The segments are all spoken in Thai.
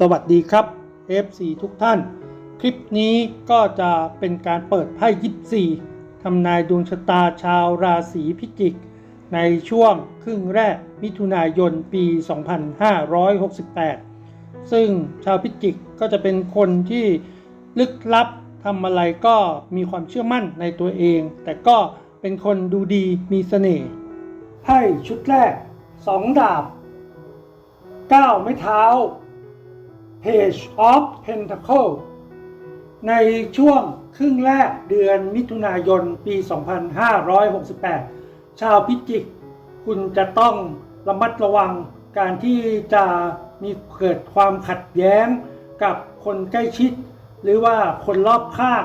สวัสดีครับ FC ทุกท่าน คลิปนี้ก็จะเป็นการเปิดไพ่ยิปซีทำนายดวงชะตาชาวราศีพิจิก ในช่วงครึ่งแรกมิถุนายนปี 2568 ซึ่งชาวพิจิกก็จะเป็นคนที่ลึกลับทำอะไรก็มีความเชื่อมั่นในตัวเอง แต่ก็เป็นคนดูดีมีเสน่ห์ไพ่ชุดแรกสองดาบ 9 ไม้เท้า Page of Pentacle ในช่วงครึ่งแรกเดือนมิถุนายนปี 2568 ชาวพิจิก คุณจะต้องระมัดระวังการที่จะมีเกิดความขัดแย้งกับคนใกล้ชิด หรือว่าคนรอบข้าง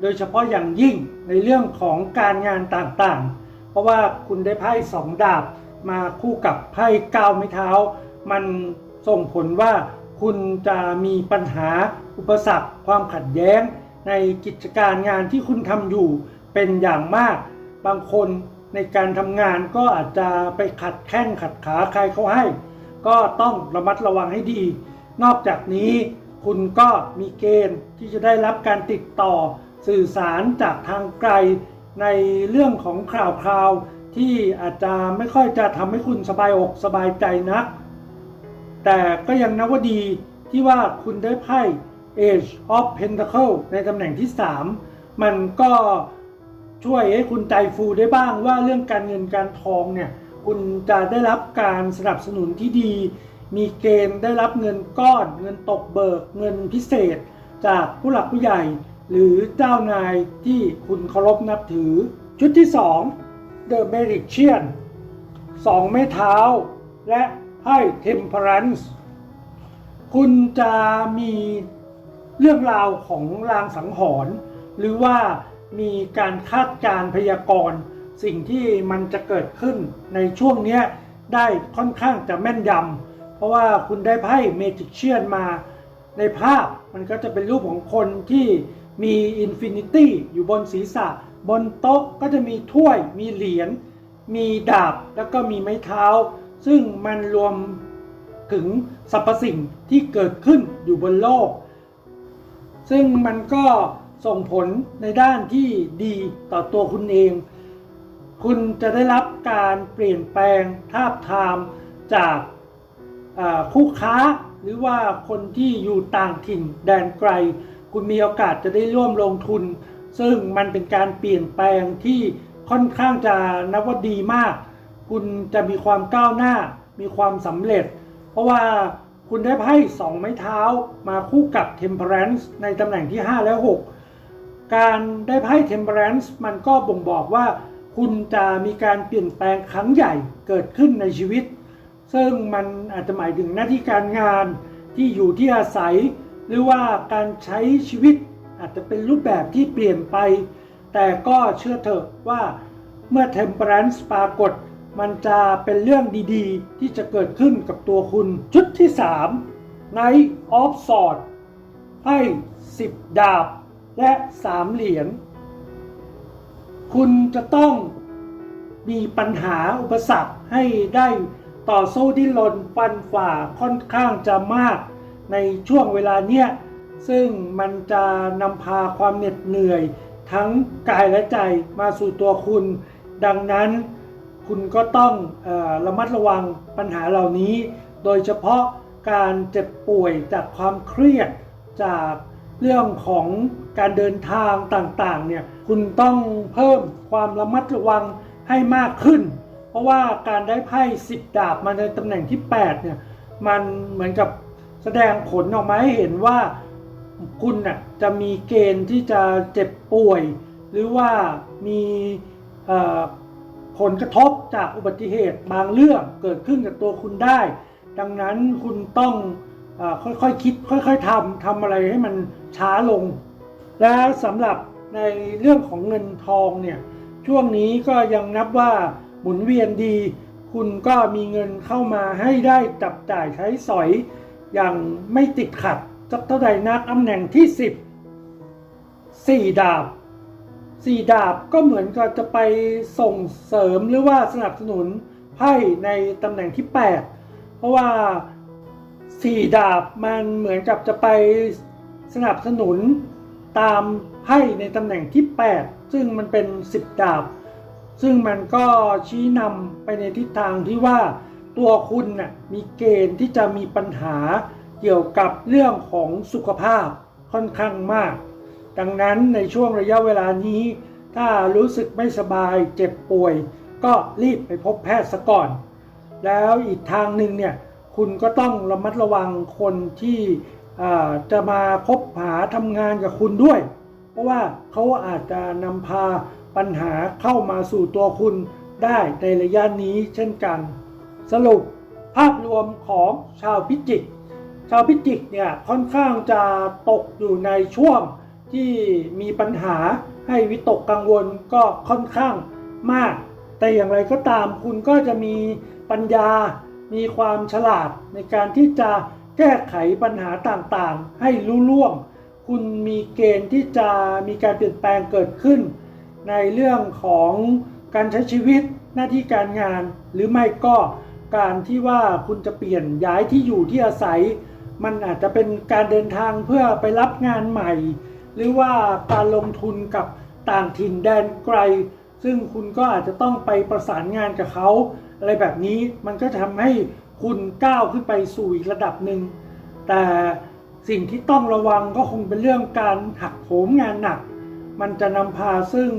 โดยเฉพาะอย่างยิ่งในเรื่องของการงานต่างๆ เพราะว่าคุณได้ไพ่สองดาบมาคู่กับไพ่เก้าไม้เท้า มันส่งผลว่า คุณจะมีปัญหาอุปสรรคความขัดแย้ง ในกิจการงานที่คุณทำอยู่เป็นอย่างมาก บางคนในการทำงานก็อาจจะไปขัดแข้งขัดขาใครเขาให้ ก็ต้องระมัดระวังให้ดี นอกจากนี้คุณก็มีเกณฑ์ที่จะได้รับการติดต่อสื่อสารจากทางไกล ในเรื่องของข่าวคราวที่อาจจะไม่ค่อยจะทำให้คุณสบายอกสบายใจนัก แต่ก็ยังนับว่าดีที่ว่าคุณได้ไพ่ Age of Pentacle ในตำแหน่งที่ 3 มันก็ช่วยให้คุณใจฟูได้บ้างว่าเรื่องการเงินการทองเนี่ย คุณจะได้รับการสนับสนุนที่ดี มีเกณฑ์ได้รับเงินก้อน เงินตกเบิก เงินพิเศษ จากผู้หลักผู้ใหญ่ หรือเจ้านายที่คุณเคารพนับถือ ชุดที่ 2 The Magician สองไม้เท้า และ ไพ่ Temperance คุณจะมีเรื่องราวของลางสังหรณ์หรือว่ามีการคาดการ์พยากรณ์สิ่งที่มันจะเกิดขึ้นในช่วงนี้ได้ค่อนข้างจะแม่นยำเพราะว่าคุณได้ไพ่เมจิเชียนมาในภาพมันก็จะเป็นรูปของคนที่มีอินฟินิตี้อยู่บนศีรษะ บนโต๊ะก็จะมีถ้วย มีเหรียญมีดาบแล้วก็มีไม้เท้า ซึ่งมันรวมถึงสรรพสิ่งที่เกิดขึ้นอยู่บนโลก ซึ่งมันก็ส่งผลในด้านที่ดีต่อตัวคุณเอง คุณจะได้รับการเปลี่ยนแปลงทาบทามจากคู่ค้าหรือว่าคนที่อยู่ต่างถิ่นแดนไกล คุณมีโอกาสจะได้ร่วมลงทุน ซึ่งมันเป็นการเปลี่ยนแปลงที่ค่อนข้างจะนับว่าดีมาก คุณจะมีความก้าวหน้า มีความสำเร็จ เพราะว่าคุณได้ไพ่สองไม้เท้ามาคู่กับ Temperance ในตำแหน่งที่ 5 และ 6 การได้ไพ่ Temperance มันก็บ่งบอกว่า คุณจะมีการเปลี่ยนแปลงครั้งใหญ่เกิดขึ้นในชีวิต ซึ่งมันอาจจะหมายถึงหน้าที่การงานที่อยู่ที่อาศัย หรือว่าการใช้ชีวิตอาจจะเป็นรูปแบบที่เปลี่ยนไป แต่ก็เชื่อเถอะว่าเมื่อ Temperance ปรากฏ มันจะเป็นเรื่องดีๆ ที่จะเกิดขึ้นกับตัวคุณ ชุดที่3 Knight of Swords ไพ่10 ดาบ และ3เหรียญคุณจะต้องมีปัญหาอุปสรรคให้ได้ต่อสู้ดิ้นรนฟันฝ่าค่อนข้างจะมากในช่วงเวลาเนี้ยซึ่งมันจะนำพาความเหน็ดเหนื่อย ทั้งกายและใจมาสู่ตัวคุณ ดังนั้น คุณก็ต้องอระมัดระวังปัญหาเหล่านี้ โดยเฉพาะการเจ็บป่วยจากความเครียดจากเรื่องของการเดินทางต่างๆเนี่ยคุณต้องเพิ่มความระมัดระวังให้มากขึ้น เพราะว่าการได้ไพ่สิบดาบมาในตำแหน่งที่8เนี่ยมันเหมือนกับแสดงผลออกมาให้เห็นว่าคุณน่ะจะมีเกณฑ์ที่จะเจ็บป่วย หรือว่ามี ผลกระทบจากอุบัติเหตุบางเรื่องเกิดขึ้นกับตัวคุณได้ ดังนั้นคุณต้องอค่อยๆคคิดค่อยๆทำทำอะไรให้มันช้าลง และสำหรับในเรื่องของเงินทองเนี่ยช่วงนี้ก็ยังนับว่าหมุนเวียนดี คุณก็มีเงินเข้ามาให้ได้จับจ่ายใช้สอยอย่างไม่ติดขัดสักเท่าใดนักตำแหน่งที่ 10 4 ดาบ 4ดาบก็เหมือนกับจะไปส่งเสริมหรือว่าสนับสนุนไพ่ในตำแหน่งที่ 8 เพราะว่าสี่ดาบมันเหมือนกับจะไปสนับสนุนตามไพ่ในตำแหน่งที่ 8 ซึ่งมันเป็น 10 ดาบ ซึ่งมันก็ชี้นำไปในทิศทางที่ว่าตัวคุณน่ะมีเกณฑ์ที่จะมีปัญหาเกี่ยวกับเรื่องของสุขภาพค่อนข้างมาก ดังนั้นในช่วงระยะเวลานี้ ถ้ารู้สึกไม่สบายเจ็บป่วย ก็รีบไปพบแพทย์ซะก่อน แล้วอีกทางหนึ่งเนี่ยคุณก็ต้องระมัดระวังคนที่จะมาคบหาทำงานกับคุณด้วย เพราะว่าเขาอาจจะนำพาปัญหาเข้ามาสู่ตัวคุณได้ในระยะนี้เช่นกัน สรุปภาพรวมของชาวพิจิก ชาวพิจิกเนี่ยค่อนข้างจะตกอยู่ในช่วง ที่มีปัญหาให้วิตกกังวลก็ค่อนข้างมาก แต่อย่างไรก็ตามคุณก็จะมีปัญญา มีความฉลาดในการที่จะแก้ไขปัญหาต่างๆ ให้รู้ล่วง คุณมีเกณฑ์ที่จะมีการเปลี่ยนแปลงเกิดขึ้น ในเรื่องของการใช้ชีวิตหน้าที่การงาน หรือไม่ก็การที่ว่าคุณจะเปลี่ยนย้ายที่อยู่ที่อาศัย มันอาจจะเป็นการเดินทางเพื่อไปรับงานใหม่ หรือว่าการลงทุนกับต่างถิ่นแดนไกล ซึ่งคุณก็อาจจะต้องไปประสานงานกับเขาอะไรแบบนี้มันก็ทำให้คุณก้าวขึ้นไปสู่อีกระดับหนึ่ง แต่สิ่งที่ต้องระวังก็คงเป็นเรื่องการหักโหมงานหนัก มันจะนำพาซึ่ง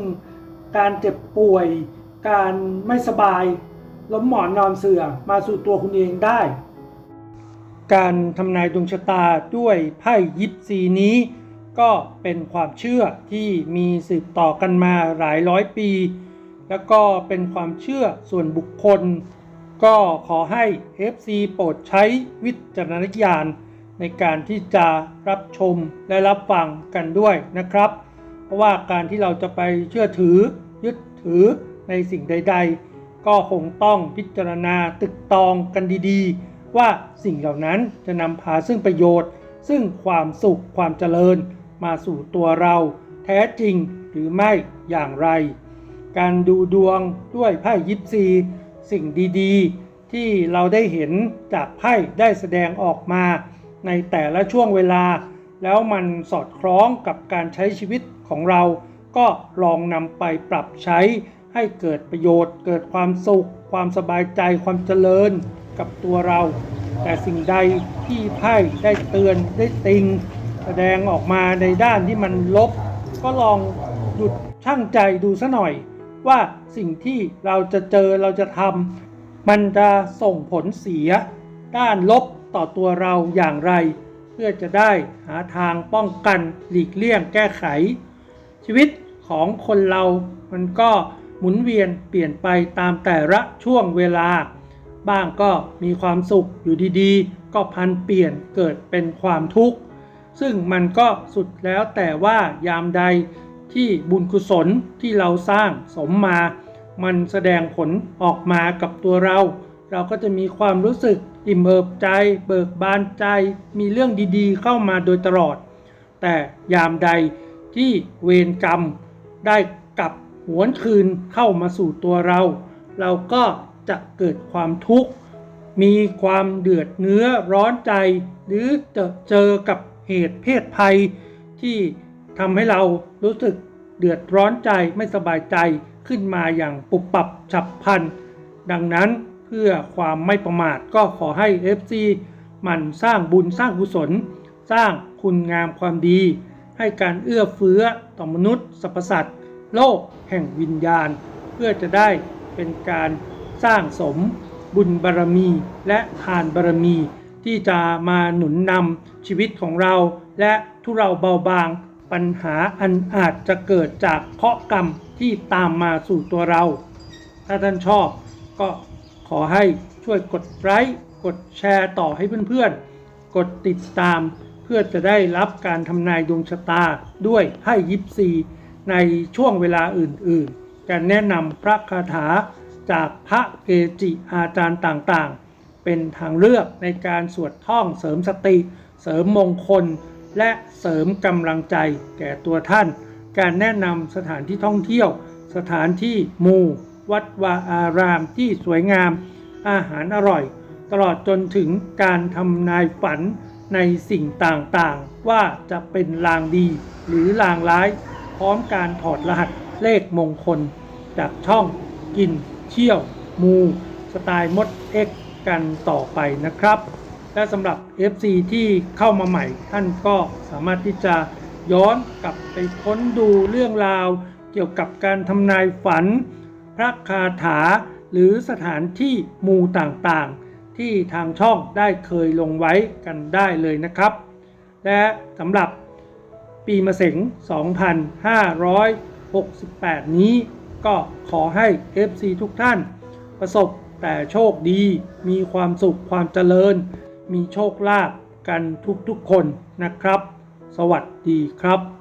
การเจ็บป่วย การไม่สบายล้มหมอนนอนเสื่อมาสู่ตัวคุณเองได้ การทำนายดวงชะตาด้วยไพ่ยิปซีนี้ ก็เป็นความเชื่อที่มีสืบต่อกันมาหลายร้อยปี แล้วก็เป็นความเชื่อส่วนบุคคล ก็ขอให้ FC โปรดใช้วิจารณญาณในการที่จะรับชมและรับฟังกันด้วยนะครับ เพราะว่าการที่เราจะไปเชื่อถือยึดถือในสิ่งใด ๆ ก็คงต้องพิจารณาตึกตองกันดีๆ ว่าสิ่งเหล่านั้นจะนำพาซึ่งประโยชน์ ซึ่งความสุขความเจริญ มาสู่ตัวเราแท้จริงหรือไม่อย่างไร การดูดวงด้วยไพ่ยิปซีสิ่งดีๆ ที่เราได้เห็นจากไพ่ได้แสดงออกมาในแต่ละช่วงเวลา แล้วมันสอดคล้องกับการใช้ชีวิตของเรา ก็ลองนำไปปรับใช้ให้เกิดประโยชน์ เกิดความสุข ความสบายใจความเจริญกับตัวเรา แต่สิ่งใดที่ไพ่ได้เตือนได้ติง สดงออกมาในด้านที่มันลบ ก็ลองหยุดช่างใจดูซะหน่อย ว่าสิ่งที่เราจะเจอเราจะทำมันจะส่งผลเสีย ด้านลบต่อตัวเราอย่างไร เพื่อจะได้หาทางป้องกันหลีกเลี่ยงแก้ไข ชีวิตของคนเรามันก็หมุนเวียนเปลี่ยนไปตามแต่ละช่วงเวลา บ้างก็มีความสุขอยู่ดีๆ ก็พันเปลี่ยนเกิดเป็นความทุกข์ ซึ่งมันก็สุดแล้วแต่ว่ายามใดที่บุญกุศลที่เราสร้างสมมา มันแสดงผลออกมากับตัวเรา เราก็จะมีความรู้สึกอิ่มเอิบใจ เบิกบานใจ มีเรื่องดีๆ เข้ามาโดยตลอด แต่ยามใดที่เวรกรรมได้กลับหวนคืนเข้ามาสู่ตัวเรา เราก็จะเกิดความทุกข์ มีความเดือดเนื้อร้อนใจ หรือจะเจอกับ เหตุเพศภัย ที่ทำให้เรารู้สึกเดือดร้อนใจไม่สบายใจขึ้นมาอย่างปุบปับฉับพลัน ดังนั้นเพื่อความไม่ประมาทก็ขอให้ FC หมันสร้างบุญสร้างกุศล สร้างคุณงามความดี ให้การเอื้อเฟื้อต่อมนุษย์สรรพสัตว์โลกแห่งวิญญาณ เพื่อจะได้เป็นการสร้างสมบุญบารมีและทานบารมี ที่จะมาหนุนนำชีวิตของเรา และทุเราเบาบาง ปัญหาอันอาจจะเกิดจากเคราะกรรมที่ตามมาสู่ตัวเรา ถ้าท่านชอบก็ขอให้ช่วยกดไลค์กดแชร์ต่อให้เพื่อนๆ กดติดตามเพื่อจะได้รับการทำนายดวงชะตาด้วยไพ่ยิปซีในช่วงเวลาอื่นๆการแนะนำพระคาถาจากพระเกจิอาจารย์ต่างๆ เป็นทางเลือกในการสวดท่องเสริมสติ เสริมมงคล และเสริมกำลังใจแก่ตัวท่าน การแนะนำสถานที่ท่องเที่ยว สถานที่หมู่วัดวาอารามที่สวยงาม อาหารอร่อย ตลอดจนถึงการทำนายฝันในสิ่งต่างๆ ว่าจะเป็นลางดีหรือลางร้าย พร้อมการถอดรหัสเลขมงคล จากช่องกินเชี่ยว มู สไตล์มดเอ็ก กันต่อไปนะครับ และสำหรับ FC ที่เข้ามาใหม่ ท่านก็สามารถที่จะย้อนกลับไปค้นดูเรื่องราว เกี่ยวกับการทำนายฝัน พระคาถา หรือสถานที่มูต่างๆ ที่ทางช่องได้เคยลงไว้กันได้เลยนะครับ และสำหรับปีมะเสง2568 นี้ก็ขอให้ FC ทุกท่านประสบ แต่โชคดีมีความสุขความเจริญ มีโชคลาภกันทุกๆคนนะครับ สวัสดีครับ